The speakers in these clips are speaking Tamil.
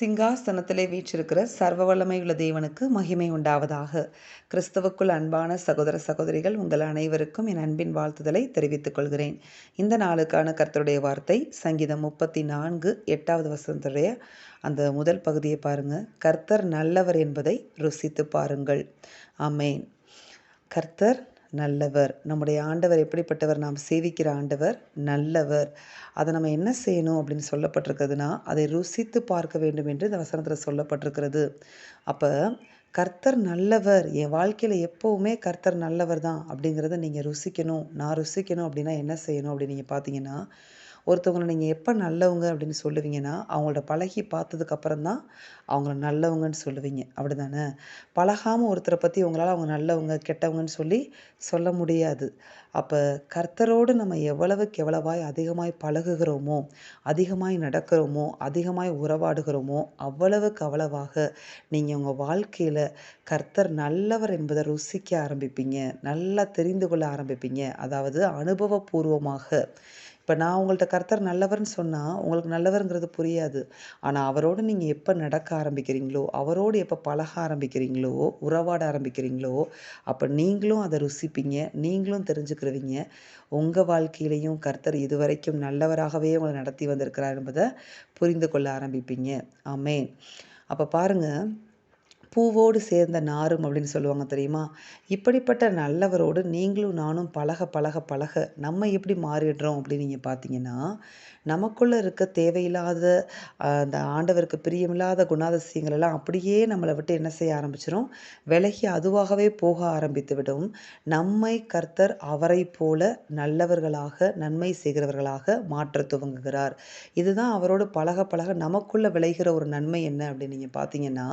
சிங்காசனத்திலே வீற்றிருக்கிற சர்வ வல்லமையுள்ள தேவனுக்கு மகிமை உண்டாவதாக. கிறிஸ்துவுக்குள் அன்பான சகோதர சகோதரிகள் உங்கள் அனைவருக்கும் என் அன்பின் வாழ்த்துதலை தெரிவித்துக் கொள்கிறேன். இந்த நாளுக்கான கர்த்தருடைய வார்த்தை சங்கீதம் முப்பத்தி நான்கு எட்டாவது வசனத்துடைய அந்த முதல் பகுதியை பாருங்க. கர்த்தர் நல்லவர் என்பதை ருசித்து பாருங்கள். அமேன் கர்த்தர் நல்லவர். நம்முடைய ஆண்டவர் எப்படிப்பட்டவர்? நாம் சேவிக்கிற ஆண்டவர் நல்லவர். அதை நம்ம என்ன செய்யணும் அப்படின்னு சொல்லப்பட்டிருக்கிறதுனா அதை ருசித்து பார்க்க வேண்டும் என்று இந்த வசனத்தில் சொல்லப்பட்டிருக்கிறது. அப்போ கர்த்தர் நல்லவர். என் வாழ்க்கையில் எப்போவுமே கர்த்தர் நல்லவர் தான் அப்படிங்கிறத நீங்கள் ருசிக்கணும். நான் ருசிக்கணும் அப்படின்னா என்ன செய்யணும் அப்படின்னு நீங்கள் பார்த்தீங்கன்னா ஒருத்தவங்களை நீங்கள் எப்போ நல்லவங்க அப்படின்னு சொல்லுவீங்கன்னா அவங்களோட பழகி பார்த்ததுக்கப்புறம் தான் அவங்கள நல்லவங்கன்னு சொல்லுவீங்க. அப்படி தானே பழகாமல் ஒருத்தரை பற்றி உங்களால் அவங்க நல்லவங்க கெட்டவங்கன்னு சொல்லி சொல்ல முடியாது. அப்போ கர்த்தரோடு நம்ம எவ்வளவுக்கு எவ்வளவாய் அதிகமாய் பழகுகிறோமோ அதிகமாய் நடக்கிறோமோ அதிகமாய் உறவாடுகிறோமோ அவ்வளவுக்கு அவ்வளவாக நீங்கள் உங்கள் வாழ்க்கையில் கர்த்தர் நல்லவர் என்பதை ருசிக்க ஆரம்பிப்பீங்க. நல்லா தெரிந்து கொள்ள ஆரம்பிப்பீங்க. அதாவது அனுபவபூர்வமாக இப்போ நான் உங்கள்கிட்ட கர்த்தர் நல்லவர்னு சொன்னால் உங்களுக்கு நல்லவருங்கிறது புரியாது. ஆனால் அவரோடு நீங்கள் எப்போ நடக்க ஆரம்பிக்கிறீங்களோ அவரோடு எப்போ பழக ஆரம்பிக்கிறீங்களோ உறவாட ஆரம்பிக்கிறீங்களோ அப்போ நீங்களும் அதை ருசிப்பீங்க நீங்களும் தெரிஞ்சுக்கிறவீங்க உங்கள் வாழ்க்கையிலையும் கர்த்தர் இதுவரைக்கும் நல்லவராகவே உங்களை நடத்தி வந்திருக்கிறார் என்பதை புரிந்து கொள்ள ஆரம்பிப்பீங்க. ஆமேன். அப்போ பாருங்கள் பூவோடு சேர்ந்த நாரும் அப்படின்னு சொல்லுவாங்க தெரியுமா? இப்படிப்பட்ட நல்லவரோடு நீங்களும் நானும் பழக பழக பழக நம்ம எப்படி மாறிடுறோம் அப்படின்னு நீங்கள் பார்த்தீங்கன்னா நமக்குள்ளே இருக்க தேவையில்லாத அந்த ஆண்டவருக்கு பிரியமில்லாத குணாதிசயங்கள் எல்லாம் அப்படியே நம்மளை விட்டு என்ன செய்ய ஆரம்பிச்சிடும் விலகி அதுவாகவே போக ஆரம்பித்து விடும். நம்மை கர்த்தர் அவரை போல நல்லவர்களாக நன்மை செய்கிறவர்களாக மாற்ற துவங்குகிறார். இதுதான் அவரோடு பழக பழக நமக்குள்ளே விளைகிற ஒரு நன்மை என்ன அப்படின்னு நீங்கள் பார்த்தீங்கன்னா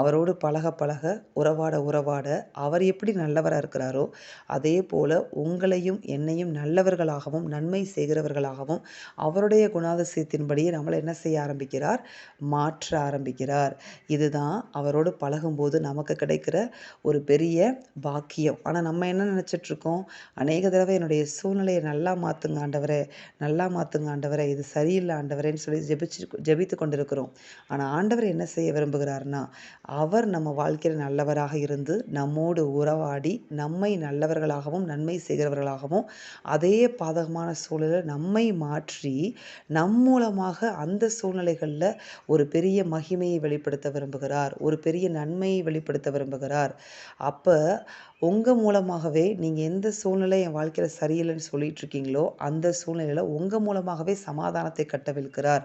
அவரோடு பழக பழக உறவாட உறவாட அவர் எப்படி நல்லவராக இருக்கிறாரோ அதே போல் உங்களையும் என்னையும் நல்லவர்களாகவும் நன்மை செய்கிறவர்களாகவும் அவருடைய குணாதிசயத்தின்படியே நம்மளை என்ன செய்ய ஆரம்பிக்கிறார்? மாற்ற ஆரம்பிக்கிறார். இதுதான் அவரோடு பழகும்போது நமக்கு கிடைக்கிற ஒரு பெரிய பாக்கியம். ஆனால் நம்ம என்ன நினச்சிட்ருக்கோம்? அநேக தடவை என்னுடைய சூழ்நிலையை நல்லா மாற்றுங்க ஆண்டவரே நல்லா மாற்றுங்க ஆண்டவரே இது சரியில்லை ஆண்டவரேன்னு சொல்லி ஜெபிச்சு ஜெபித்து கொண்டிருக்கிறோம். ஆனால் ஆண்டவர் என்ன செய்ய விரும்புகிறார்னா அவர் நம்ம வாழ்க்கையில் நல்லவராக இருந்து நம்மோடு உறவாடி நம்மை நல்லவர்களாகவும் நன்மை செய்கிறவர்களாகவும் அதே பாதகமான சூழலை நம்மை மாற்றி நம் மூலமாக அந்த சூழ்நிலைகளில் ஒரு பெரிய மகிமையை வெளிப்படுத்த விரும்புகிறார் ஒரு பெரிய நன்மையை வெளிப்படுத்த விரும்புகிறார். அப்போ உங்கள் மூலமாகவே நீங்கள் எந்த சூழ்நிலை என் வாழ்க்கையில் சரியில்லைன்னு சொல்லிட்டு இருக்கீங்களோ அந்த சூழ்நிலையில் உங்கள் மூலமாகவே சமாதானத்தை கட்டவிழ்க்கிறார்.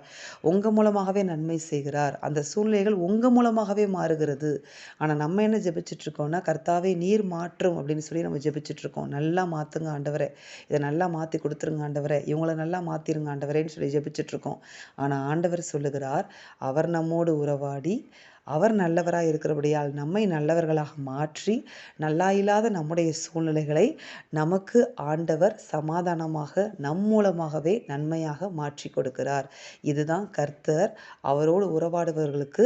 உங்கள் மூலமாகவே நன்மை செய்கிறார். அந்த சூழ்நிலைகள் உங்கள் மூலமாகவே மாறுகிறது. ஆனால் நம்ம என்ன ஜெபிச்சிட்ருக்கோம்னா கர்த்தாவே நீர் மாற்றும் அப்படின்னு சொல்லி நம்ம ஜெபிச்சிட்ருக்கோம். நல்லா மாற்றுங்க ஆண்டவரை. இதை நல்லா மாற்றி கொடுத்துருங்க ஆண்டவரை. இவங்களை நல்லா மாற்றிருங்க ஆண்டவரேன்னு சொல்லி ஜெபிச்சிட்ருக்கோம். ஆனால் ஆண்டவர் சொல்லுகிறார் அவர் நம்மோடு உறவாடி அவர் நல்லவராக இருக்கிறபடியால் நம்மை நல்லவர்களாக மாற்றி நல்லா இல்லாத நம்முடைய சூழ்நிலைகளை நமக்கு ஆண்டவர் சமாதானமாக நம் மூலமாகவே நன்மையாக மாற்றி கொடுக்கிறார். இதுதான் கர்த்தர் அவரோடு உறவாடுபவர்களுக்கு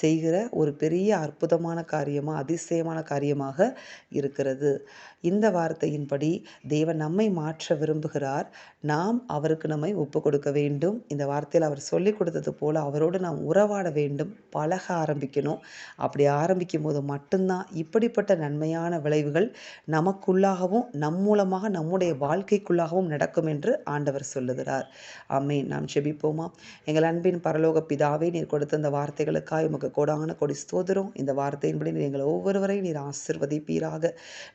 செய்கிற ஒரு பெரிய அற்புதமான காரியமாக அதிசயமான காரியமாக இருக்கிறது. இந்த வார்த்தையின்படி தேவன் நம்மை மாற்ற விரும்புகிறார். நாம் அவருக்கு நம்மை ஒப்பு கொடுக்க வேண்டும். இந்த வார்த்தையில் அவர் சொல்லிக் கொடுத்தது போல அவரோடு நாம் உறவாட வேண்டும். பழக ஆரம்பிக்கணும். அப்படி ஆரம்பிக்கும் போது மட்டும்தான் இப்படிப்பட்ட நன்மையான விளைவுகள் நமக்குள்ளாகவும் நம் மூலமாக நம்முடைய வாழ்க்கைக்குள்ளாகவும் நடக்கும் என்று ஆண்டவர் சொல்லுகிறார். அம்மே நாம் செபிப்போமா? எங்கள் அன்பின் பரலோக பிதாவே நீர் கொடுத்த இந்த வார்த்தைகளுக்காக உமக்கு கோடான கொடி ஸ்தோதரும் இந்த வார்த்தையின்படி நீர் எங்கள் ஒவ்வொருவரையும் நீர் ஆசிர்வதிப்பீராக.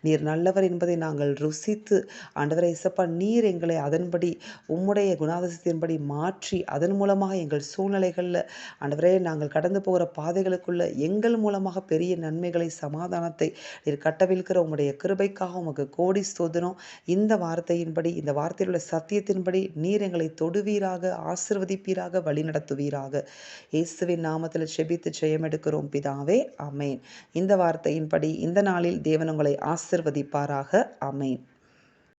நீர் நல்லவர் என்பதை நாங்கள் ருசித்து ஆண்டவரை இசப்பா நீர் எங்களை அதன்படி உம்முடைய குணாதிசயத்தின்படி மாற்றி அதன் மூலமாக எங்கள் சூழ்நிலைகளில் ஆண்டவரே நாங்கள் கடந்து போகிற பாதைகளுக்குள்ள எங்கள் மூலமாக பெரிய நன்மைகளை சமாதானத்தை நீர் கட்டவிழ்கிற உங்களுடைய கிருபைக்காக உமக்கு கோடி ஸ்தோதனம் இந்த வார்த்தையின்படி இந்த வார்த்தையில் உள்ள சத்தியத்தின்படி நீர் எங்களை தொடுவீராக ஆசிர்வதிப்பீராக வழிநடத்துவீராக. இயேசுவின் நாமத்தில் செபித்து ஜெயமெடுக்கிறோம் பிதாவே அமேன் இந்த வார்த்தையின்படி இந்த நாளில் தேவன் உங்களை ஆசிர்வதிப்பாராக அமேன்